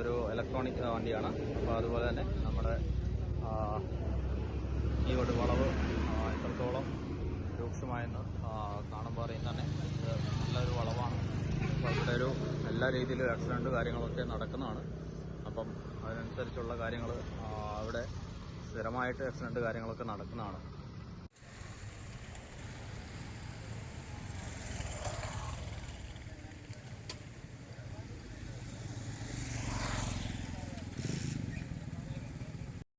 ഒരു ഇലക്ട്രോണിക് വണ്ടിയാണ്. അപ്പോൾ അതുപോലെ തന്നെ നമ്മുടെ കാണുമ്പോൾ തന്നെ. നല്ലൊരു വളവാണ്. ഇവിടെ ഒരു എല്ലാ രീതിയിലും ആക്സിഡന്റ് കാര്യങ്ങളൊക്കെ നടക്കുന്നതാണ്. അപ്പം അതിനനുസരിച്ചുള്ള കാര്യങ്ങൾ അവിടെ സ്ഥിരമായിട്ട് ആക്സിഡന്റ് കാര്യങ്ങളൊക്കെ നടക്കുന്നതാണ്.